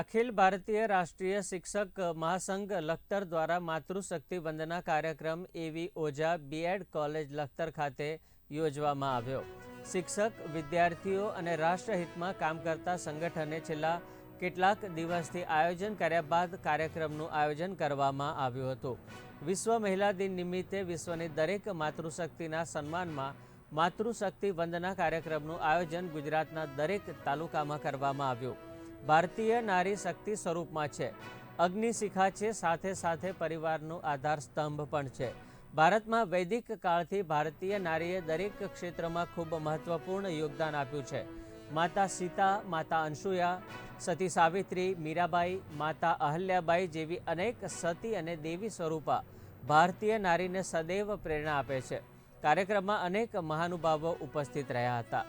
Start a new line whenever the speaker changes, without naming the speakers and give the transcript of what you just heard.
અખિલ ભારતીય રાષ્ટ્રીય શિક્ષક મહાસંઘ લખતર દ્વારા માતૃશક્તિ વંદના કાર્યક્રમ એવી ઓઝા બીએડ કોલેજ લખતર ખાતે યોજવામાં આવ્યો. શિક્ષક, વિદ્યાર્થીઓ અને રાષ્ટ્રહિતમાં કામ કરતા સંગઠને છેલ્લા કેટલાક દિવસથી આયોજન કર્યા બાદ કાર્યક્રમનું આયોજન કરવામાં આવ્યું હતું. વિશ્વ મહિલા દિન નિમિત્તે વિશ્વની દરેક માતૃશક્તિના સન્માનમાં માતૃશક્તિ વંદના કાર્યક્રમનું આયોજન ગુજરાતના દરેક તાલુકામાં કરવામાં આવ્યું. ભારતીય નારી શક્તિ સ્વરૂપમાં છે. અગ્નિશિખા છે, સાથે સાથે પરિવારનો આધાર સ્તંભ પણ છે. ભારતમાં વૈદિક કાળથી ભારતીય નારીએ દરેક ક્ષેત્રમાં ખૂબ મહત્વપૂર્ણ યોગદાન આપ્યું છે. માતા સીતા, માતા અંશુયા, સતી સાવિત્રી, મીરાબાઈ, માતા અહલ્યાબાઈ જેવી અનેક સતી અને દેવી સ્વરૂપા ભારતીય નારીને સદૈવ પ્રેરણા આપે છે. કાર્યક્રમમાં અનેક મહાનુભાવો ઉપસ્થિત રહ્યા હતા.